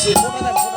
我十块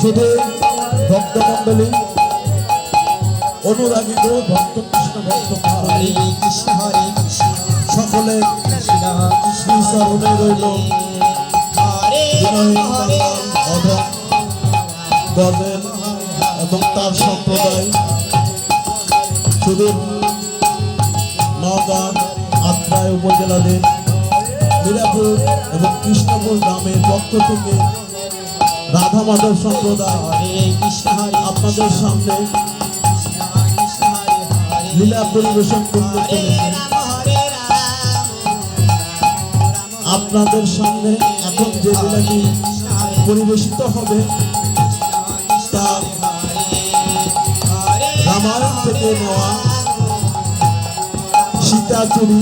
শুধু ভক্তমণ্ডলী অনুরাগী গো ভক্ত কৃষ্ণ ভক্ত হরে কৃষ্ণ হরে কৃষ্ণ। সকলে কৃষ্ণ রইল। গজেন এবং তার সম্প্রদায়। শুধু নওগাঁ আত্রায় উপজেলাদের মিরাপুর এবং কৃষ্ণপুর গ্রামের পক্ষ থেকে রাধা মাধব সম্প্রদায় আপনাদের সামনে লীলা পরিবেশন করতে চলেছে। আপনাদের সামনে এখন যে লীলাটি পরিবেশিত হবে তা রামায়ণ থেকে নেওয়া সীতা চুরি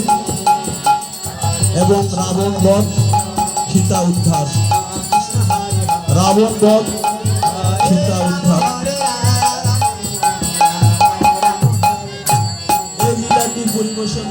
এবং রাবণ বধ সীতা উদ্ধার। রাবণ বধ সীতা উদ্ধার এই লীলাটি পরিবেশন